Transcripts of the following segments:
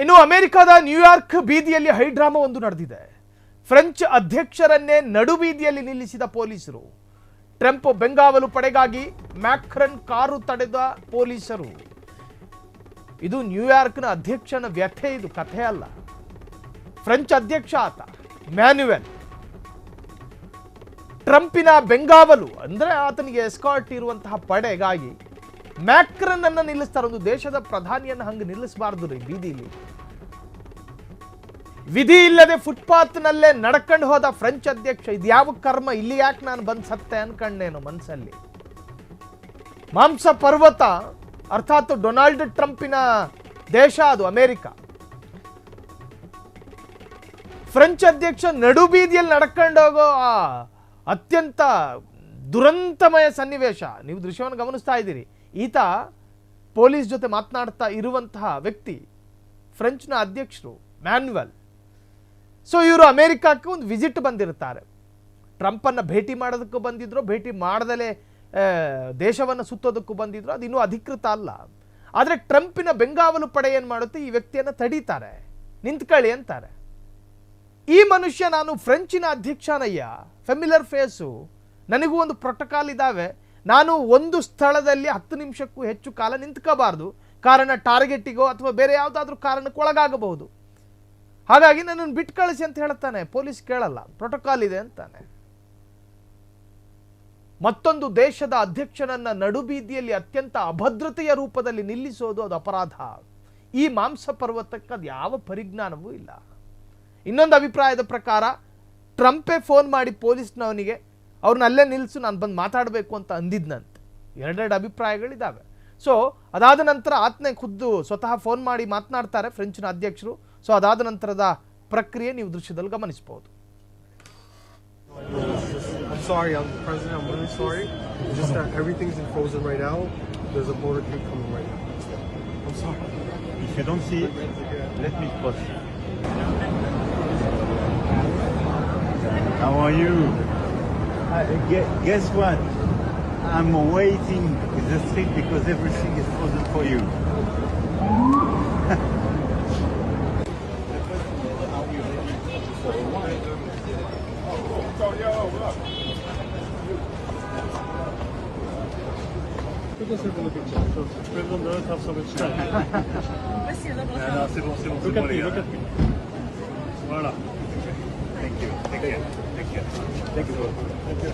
ಇನ್ನು ಅಮೆರಿಕದ ನ್ಯೂಯಾರ್ಕ್ ಬೀದಿಯಲ್ಲಿ ಹೈಡ್ರಾಮಾ ಒಂದು ನಡೆದಿದೆ. ಫ್ರೆಂಚ್ ಅಧ್ಯಕ್ಷರನ್ನೇ ನಡು ಬೀದಿಯಲ್ಲಿ ನಿಲ್ಲಿಸಿದ ಪೊಲೀಸರು. ಟ್ರಂಪ್ ಬೆಂಗಾವಲು ಪಡೆಗಾಗಿ ಮ್ಯಾಕ್ರನ್ ಕಾರು ತಡೆದ ಪೊಲೀಸರು. ಇದು ನ್ಯೂಯಾರ್ಕ್ನ ಅಧ್ಯಕ್ಷನ ವ್ಯಥೆ, ಇದು ಕಥೆ ಅಲ್ಲ. ಫ್ರೆಂಚ್ ಅಧ್ಯಕ್ಷ ಆತ, ಮ್ಯಾನ್ಯುವೆಲ್. ಟ್ರಂಪಿನ ಬೆಂಗಾವಲು ಅಂದರೆ ಆತನಿಗೆ ಎಸ್ಕಾರ್ಟ್ ಇರುವಂತಹ ಪಡೆಗಾಗಿ ಮ್ಯಾಕ್ರನ್ ಅನ್ನ ನಿಲ್ಲಿಸ್ತಾರೆ. ಒಂದು ದೇಶದ ಪ್ರಧಾನಿಯನ್ನು ಹಂಗೆ ನಿಲ್ಲಿಸಬಾರ್ದು ರೀ ಬೀದಿಲಿ. ವಿಧಿ ಇಲ್ಲದೆ ಫುಟ್ಪಾತ್ನಲ್ಲೇ ನಡ್ಕೊಂಡು ಹೋದ ಫ್ರೆಂಚ್ ಅಧ್ಯಕ್ಷ, ಇದು ಯಾವ ಕರ್ಮ? ಇಲ್ಲಿ ಯಾಕೆ ನಾನು ಬಂದು ಸತ್ತೆ ಅನ್ಕಂಡೇನು ಮನಸ್ಸಲ್ಲಿ ಮಾಂಸ ಪರ್ವತ, ಅರ್ಥಾತ್ ಡೊನಾಲ್ಡ್ ಟ್ರಂಪಿನ ದೇಶ ಅದು, ಅಮೆರಿಕ. ಫ್ರೆಂಚ್ ಅಧ್ಯಕ್ಷ ನಡು ಬೀದಿಯಲ್ಲಿ ನಡ್ಕೊಂಡೋಗೋ ಆ ಅತ್ಯಂತ ದುರಂತಮಯ ಸನ್ನಿವೇಶ. ನೀವು ದೃಶ್ಯವನ್ನು ಗಮನಿಸ್ತಾ ಇದ್ದೀರಿ. ಈತ ಪೊಲೀಸ್ ಜೊತೆ ಮಾತನಾಡ್ತಾ ಇರುವಂತಹ ವ್ಯಕ್ತಿ, ಫ್ರೆಂಚ್ನ ಅಧ್ಯಕ್ಷರು ಮ್ಯಾನ್ಯುವಲ್. ಸೊ ಇವರು ಅಮೇರಿಕಾಕ್ಕೆ ಒಂದು ವಿಸಿಟ್ ಬಂದಿರ್ತಾರೆ ಟ್ರಂಪನ್ನು ಭೇಟಿ ಮಾಡೋದಕ್ಕೂ ಬಂದಿದ್ರು, ಭೇಟಿ ಮಾಡದಲೇ ದೇಶವನ್ನು ಸುತ್ತೋದಕ್ಕೂ ಬಂದಿದ್ರು, ಅದು ಇನ್ನೂ ಅಧಿಕೃತ ಅಲ್ಲ. ಆದರೆ ಟ್ರಂಪಿನ ಬೆಂಗಾವಲು ಪಡೆ ಏನು ಮಾಡುತ್ತೆ? ಈ ವ್ಯಕ್ತಿಯನ್ನು ತಡೀತಾರೆ. ನಿಂತ್ಕೊಳ್ಳಿ ಅಂತಾರೆ. ಈ ಮನುಷ್ಯ ನಾನು ಫ್ರೆಂಚಿನ ಅಧ್ಯಕ್ಷನಯ್ಯ ಫೆಮಿಲರ್ ಫೇಸು ನನಗೂ ಒಂದು ಪ್ರೋಟೋಕಾಲ್ ಇದ್ದಾವೆ ನಾನು ಒಂದು ಸ್ಥಳದಲ್ಲಿ ಹತ್ತು ನಿಮಿಷಕ್ಕೂ ಹೆಚ್ಚು ಕಾಲ ನಿಂತ್ಕೋಬಾರ್ದು. ಕಾರಣ ಟಾರ್ಗೆಟಿಗೋ ಅಥವಾ ಬೇರೆ ಯಾವುದಾದ್ರೂ ಕಾರಣಕ್ಕೆ ಒಳಗಾಗಬಹುದು. ಹಾಗಾಗಿ ನನ್ನನ್ನು ಬಿಟ್ಟು ಕಳಿಸಿ ಅಂತ ಹೇಳ್ತಾನೆ. ಪೊಲೀಸ್ ಕೇಳಲ್ಲ. ಪ್ರೋಟೋಕಾಲ್ ಇದೆ ಅಂತಾನೆ. ಮತ್ತೊಂದು ದೇಶದ ಅಧ್ಯಕ್ಷನನ್ನ ನಡುಬೀದಿಯಲ್ಲಿ ಅತ್ಯಂತ ಅಭದ್ರತೆಯ ರೂಪದಲ್ಲಿ ನಿಲ್ಲಿಸೋದು ಅದು ಅಪರಾಧ. ಈ ಮಾಂಸ ಪರ್ವತಕ್ಕೆ ಅದು ಯಾವ ಪರಿಜ್ಞಾನವೂ ಇಲ್ಲ. ಇನ್ನೊಂದು ಅಭಿಪ್ರಾಯದ ಪ್ರಕಾರ, ಟ್ರಂಪೇ ಫೋನ್ ಮಾಡಿ ಪೊಲೀಸ್ನವನಿಗೆ ಅವ್ರನ್ನ ಅಲ್ಲೇ ನಿಲ್ಲಿಸು ನಾನು ಬಂದು ಮಾತಾಡಬೇಕು ಅಂತ ಅಂದಿದ್ನಂತೆ ಎರಡೆರಡು ಅಭಿಪ್ರಾಯಗಳಿದ್ದಾವೆ ಸೊ ಅದಾದ ನಂತರ ಆತನೇ ಖುದ್ದು ಸ್ವತಃ ಫೋನ್ ಮಾಡಿ ಮಾತನಾಡ್ತಾರೆ ಫ್ರೆಂಚ್ನ ಅಧ್ಯಕ್ಷರು ಸೊ ಅದಾದ ನಂತರದ ಪ್ರಕ್ರಿಯೆ ನೀವು ದೃಶ್ಯದಲ್ಲಿ ಗಮನಿಸಬಹುದು I'm sorry, I'm the president. I'm really sorry. It's just that everything's in frozen right now. There's a border gate coming right now. I'm sorry. If you don't see it, let me cross. How are you? Guess what? I'm waiting in the street because everything is frozen for you. Non, non, c'est bon, c'est bon, c'est bon, les gars. Voilà. Thank you. Take care. Take. Thank you. Thank you.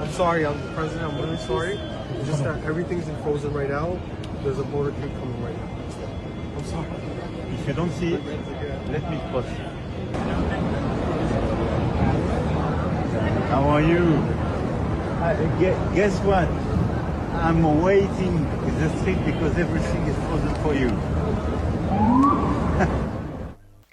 I'm sorry, I'm the president. I'm really sorry. It's just that everything's in frozen right now. There's a border gate coming right now. I'm sorry. If you don't see it, let me cross. How are you? Uh, guess what? I'm waiting in the street because everything is frozen for you.